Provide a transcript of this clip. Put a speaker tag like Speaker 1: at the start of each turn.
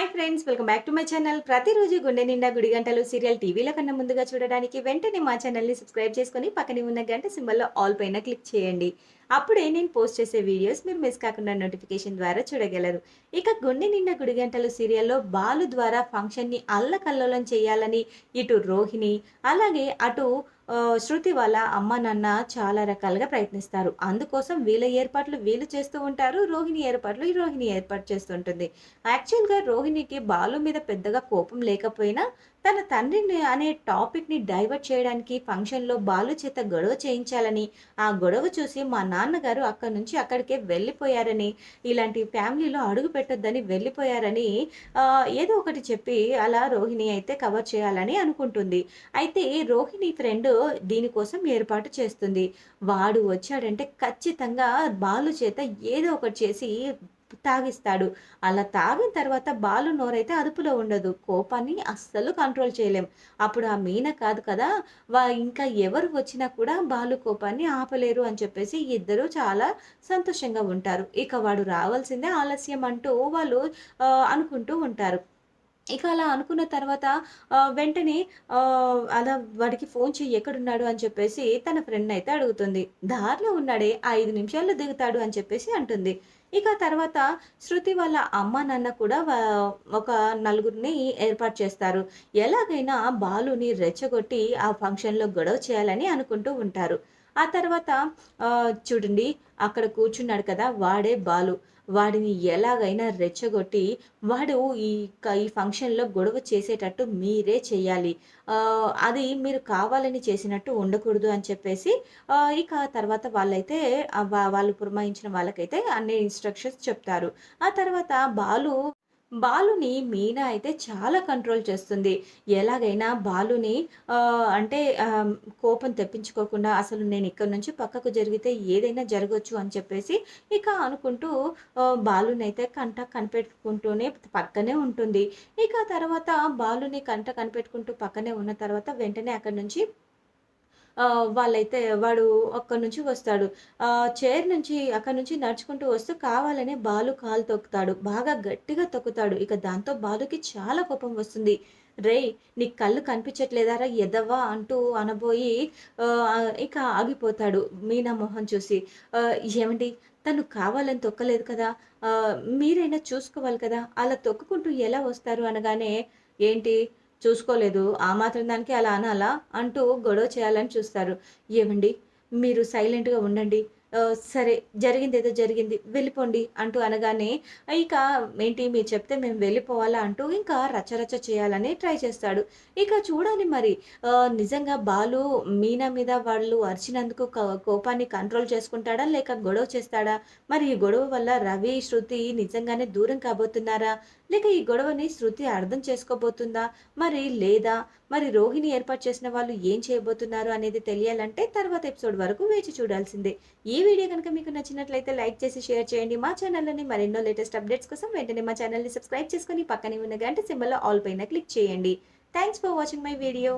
Speaker 1: Hi friends welcome back to my channel ప్రతిరోజు గుండె నిండా గుడి గంటలు సీరియల్ టీవీలో కన్నా ముందుగా చూడడానికి వెంటనే మా ఛానల్ని సబ్స్క్రైబ్ చేసుకొని పక్కనే ఉన్న గంట సింబల్లో ఆల్ పైన క్లిక్ చేయండి. అప్పుడే నేను పోస్ట్ చేసే వీడియోస్ మీరు మిస్ కాకుండా నోటిఫికేషన్ ద్వారా చూడగలరు. ఇక గుండె నిండా గుడిగంటలు సీరియల్లో బాలు ద్వారా ఫంక్షన్ని అల్లకల్లోలం చేయాలని ఇటు రోహిణి అలాగే అటు శృతి వాళ్ళ అమ్మ నాన్న చాలా రకాలుగా ప్రయత్నిస్తారు. అందుకోసం వీళ్ళ ఏర్పాట్లు వీళ్ళు చేస్తూ ఉంటారు రోహిణి ఏర్పాట్లు ఈ రోహిణి ఏర్పాటు చేస్తుంటుంది. యాక్చువల్గా రోహిణికి బాలు మీద పెద్దగా కోపం లేకపోయినా తన తండ్రిని అనే టాపిక్ని డైవర్ట్ చేయడానికి ఫంక్షన్లో బాలు చేత గొడవ చేయించాలని ఆ గొడవ చూసి మా నాన్నగారు అక్కడి నుంచి అక్కడికే వెళ్ళిపోయారని ఇలాంటి ఫ్యామిలీలో అడుగు పెట్టొద్దని వెళ్ళిపోయారని ఏదో ఒకటి చెప్పి అలా రోహిణి అయితే కవర్ చేయాలని అనుకుంటుంది. అయితే రోహిణి ఫ్రెండ్ దీనికోసం ఏర్పాటు చేస్తుంది. వాడు వచ్చాడంటే ఖచ్చితంగా బాలు చేత ఏదో ఒకటి చేసి తాగిస్తాడు. అలా తాగిన తర్వాత బాలు నోరైతే అదుపులో ఉండదు. కోపాన్ని అస్సలు కంట్రోల్ చేయలేం. అప్పుడు ఆ మీన కాదు కదా వా ఇంకా ఎవరు వచ్చినా కూడా బాలు కోపాన్ని ఆపలేరు అని చెప్పేసి ఇద్దరు చాలా సంతోషంగా ఉంటారు. ఇక వాడు రావాల్సిందే ఆలస్యం అంటూ వాళ్ళు అనుకుంటూ ఉంటారు. ఇక అలా అనుకున్న తర్వాత వెంటనే అలా వాడికి ఫోన్ చెయ్యి ఎక్కడున్నాడు అని చెప్పేసి తన ఫ్రెండ్ అయితే అడుగుతుంది. దారిలో ఉన్నాడే ఐదు నిమిషాల్లో దిగుతాడు అని చెప్పేసి అంటుంది. ఇక తర్వాత శృతి వాళ్ళ అమ్మ నాన్న కూడా ఒక నలుగురిని ఏర్పాటు చేస్తారు. ఎలాగైనా బాలుని రెచ్చగొట్టి ఆ ఫంక్షన్లో గొడవ చేయాలని అనుకుంటూ ఉంటారు. ఆ తర్వాత చూడండి అక్కడ కూర్చున్నాడు కదా వాడే బాలు. వాడిని ఎలాగైనా రెచ్చగొట్టి వాడు ఈ ఈ ఫంక్షన్లో గొడవ చేసేటట్టు మీరే చేయాలి. అది మీరు కావాలని చేసినట్టు ఉండకూడదు అని చెప్పేసి ఇక తర్వాత వాళ్ళైతే వాళ్ళు పురమాయించిన వాళ్ళకైతే అన్ని ఇన్స్ట్రక్షన్స్ చెప్తారు. ఆ తర్వాత బాలు బాలుని మీనా అయితే చాలా కంట్రోల్ చేస్తుంది. ఎలాగైనా బాలుని అంటే కోపం తెప్పించుకోకుండా అసలు నేను ఇక్కడ నుంచి పక్కకు జరిగితే ఏదైనా జరగవచ్చు అని చెప్పేసి ఇక అనుకుంటూ బాలుని అయితే కంట కనిపెట్టుకుంటూనే పక్కనే ఉంటుంది. ఇక తర్వాత బాలుని కంట కనిపెట్టుకుంటూ పక్కనే ఉన్న తర్వాత వెంటనే అక్కడి నుంచి వాళ్ళైతే వాడు అక్కడి నుంచి వస్తాడు. చైర్ నుంచి అక్కడి నుంచి నడుచుకుంటూ వస్తూ కావాలనే బాలు కాలు తొక్కుతాడు. బాగా గట్టిగా తొక్కుతాడు. ఇక దాంతో బాలుకి చాలా కోపం వస్తుంది. రేయ్ నీ కళ్ళు కనిపించట్లేదారా? ఎదవా? అంటూ అనబోయి ఇక ఆగిపోతాడు మీనా మొహం చూసి. ఏమండి? తను కావాలని తొక్కలేదు కదా? మీరైనా చూసుకోవాలి కదా? అలా తొక్కుకుంటూ ఎలా వస్తారు అనగానే ఏంటి? చూసుకోలేదు. ఆ మాత్రం దానికి అలా అనాలా? అంటూ గొడవ చేయాలని చూస్తారు. ఏమండి మీరు సైలెంట్గా ఉండండి. సరే జరిగింది ఏదో జరిగింది వెళ్ళిపోండి అంటూ అనగానే ఇక ఏంటి మీరు చెప్తే మేము వెళ్ళిపోవాలా అంటూ ఇంకా రచరచ చేయాలని ట్రై చేస్తాడు. ఇక చూడాలి మరి నిజంగా బాలు మీనా మీద వాళ్ళు అరిచినందుకు కోపాన్ని కంట్రోల్ చేసుకుంటాడా లేక గొడవ చేస్తాడా? మరి ఈ గొడవ వల్ల రవి శృతి నిజంగానే దూరం కాబోతున్నారా? లేక ఈ గొడవని శృతి అర్థం చేసుకోబోతుందా? మరి లేదా? మరి రోహిణి ఏర్పాటు చేసిన వాళ్ళు ఏం చేయబోతున్నారు అనేది తెలియాలంటే తర్వాత ఎపిసోడ్ వరకు వేచి చూడాల్సిందే. ఈ వీడియో కనుక మీకు నచ్చినట్లయితే లైక్ చేసి షేర్ చేయండి. మా ఛానల్లోని మరెన్నో లేటెస్ట్ అప్డేట్స్ కోసం వెంటనే మా ఛానల్ని సబ్స్క్రైబ్ చేసుకొని పక్కనే ఉన్న గంట సింబల్లో ఆల్ పైన క్లిక్ చేయండి. Thanks for watching my video